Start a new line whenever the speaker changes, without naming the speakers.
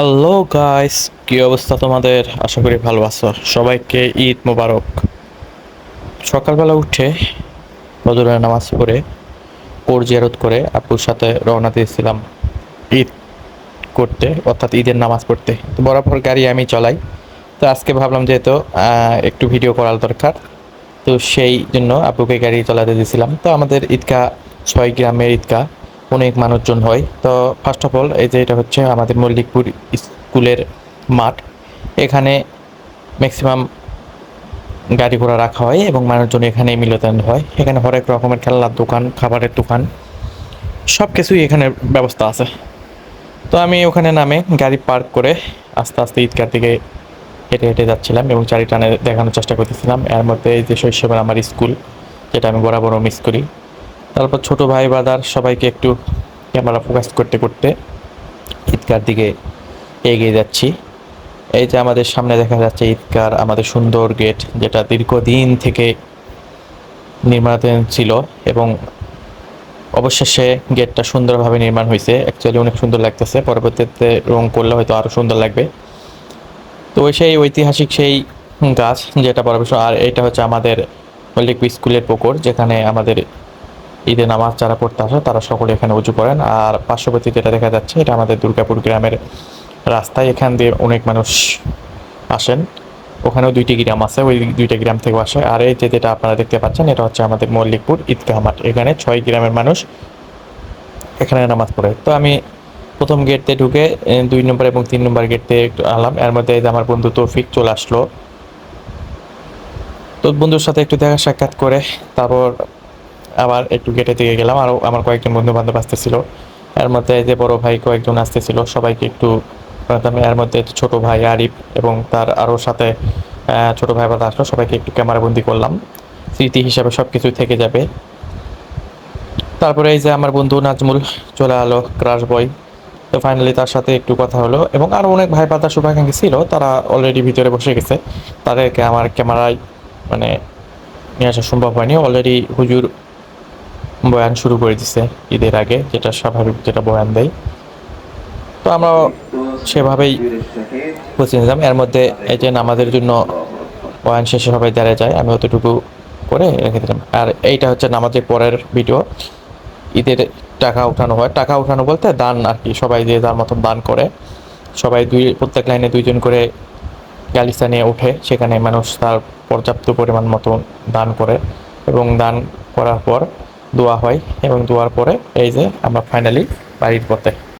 Hello guys কি অবস্থা তোমাদের? আশা করি ভালো আছো। সবাইকে ঈদ মোবারক। সকালবেলা উঠে বদরের নামাজ পড়ে কোর জিয়ারত করে আপুর সাথে রওনা দিয়েছিলাম ঈদ করতে, অর্থাৎ ঈদের নামাজ পড়তে। তো বরাবর গাড়ি আমি চলাই। তো আজকে ভাবলাম যেহেতু একটু ভিডিও করার দরকার, তো সেই জন্য আপুকে গাড়ি চালাতে দিয়েছিলাম। তো আমাদের ঈদগাহ, ছয় গ্রামের ঈদগাহ অনেক মানুষজন হয়। তো ফার্স্ট অফ অল এই যে এটা হচ্ছে আমাদের মল্লিকপুর স্কুলের মাঠ। এখানে ম্যাক্সিমাম গাড়ি ঘোড়া রাখা হয় এবং মানুষজন এখানে মিলতান হয়। এখানে হরেক রকমের খেলনার দোকান, খাবারের দোকান সব কিছুই এখানে ব্যবস্থা আছে। তো আমি ওখানে নামে গাড়ি পার্ক করে আস্তে আস্তে ঈদগার দিকে হেঁটে হেঁটে যাচ্ছিলাম এবং চারি টানে দেখানোর চেষ্টা করতেছিলাম। এর মধ্যে এই যে শৈশবের আমার স্কুল, যেটা আমি বরাবরও মিস করি। তারপর ছোট ভাই বাদার সবাইকে একটু ক্যামেরা ফোকাস করতে করতে ঈদগার দিকে এগিয়ে যাচ্ছি। এই যে আমাদের সামনে দেখা যাচ্ছে ঈদগার, আমাদের সুন্দর গেট যেটা দীর্ঘদিন থেকে নির্মাণাধীন ছিল এবং অবশেষে গেটটা সুন্দরভাবে নির্মাণ হয়েছে। অ্যাকচুয়ালি অনেক সুন্দর লাগতেছে। পরবর্তীতে রং করলে হয়তো আরও সুন্দর লাগবে। তো ওই সেই ঐতিহাসিক সেই গাছ যেটা পরবর্তী আর এটা হচ্ছে আমাদের মল্লিক স্কুলের পুকুর, যেখানে আমাদের ঈদে নামাজ যারা পড়তে আসে, তারা সকলে এখানে উঁচু করেন। আর পার্শ্ববর্তী যেটা দেখা যাচ্ছে, এটা আমাদের দুর্গাপুর গ্রামের রাস্তায়। এখান দিয়ে অনেক মানুষ আসেন। ওখানেও দুইটি গ্রাম আছে, ওই দুইটা গ্রাম থেকে আসে। আর এই যে যেটা আপনারা দেখতে পাচ্ছেন, এটা হচ্ছে আমাদের মল্লিকপুর ঈদগাহ মাঠ। এখানে ছয় গ্রামের মানুষ এখানে নামাজ পড়ে। তো আমি প্রথম গেট দিয়ে ঢুকে দুই নম্বর এবং তিন নম্বর গেট দিয়ে একটু আলাম এর মধ্যে আমার বন্ধু তৌফিক চলে আসলো। তো বন্ধুর সাথে একটু দেখা সাক্ষাৎ করে, তারপর আবার একটু গেটে দিকে গেলাম আরও আমার কয়েকজন বন্ধু বান্ধব আসতেছিল। এর মধ্যে যে বড় ভাই কয়েকজন আসতেছিল, সবাইকে একটু এর মধ্যে ছোট ভাই আরিফ এবং তার আরও সাথে ছোট ভাই বাদা আসলো, সবাইকে একটু ক্যামেরা বন্দি করলাম। স্মৃতি হিসাবে সব কিছুই থেকে যাবে। তারপরে এই যে আমার বন্ধু নাজমুল চলে আলো ক্রাশ বয় তো ফাইনালি তার সাথে একটু কথা হলো এবং আরও অনেক ভাই পাতা শুভাকাঙ্ক্ষী ছিল, তারা অলরেডি ভিতরে বসে গেছে। তাদেরকে আমার ক্যামেরায় মানে নিয়ে আসা সম্ভব হয়নি। অলরেডি হুজুর বয়ান শুরু করে দিছে ঈদের আগে, যেটা স্বাভাবিক যেটা বয়ান দেয়। তো আমরা সেভাবেই পৌঁছে নিলাম এর মধ্যে এই যে নামাজের জন্য বয়ান শেষে সবাই দাঁড়িয়ে যায়, আমি অতটুকু করে রেখে দিলাম। আর এইটা হচ্ছে নামাজের পরের ভিডিও। ঈদের টাকা উঠানো হয়। টাকা উঠানো বলতে দান আর কি, সবাই যে যার মতন দান করে, সবাই দুই, প্রত্যেক লাইনে দুইজন করে গালিসা নিয়ে উঠে সেখানে মানুষ তার পর্যাপ্ত পরিমাণ মতো দান করে। এবং দান করার পর দোয়া হয় এবং দোয়ার পরে এই যে আমরা ফাইনালি বাড়ির পথে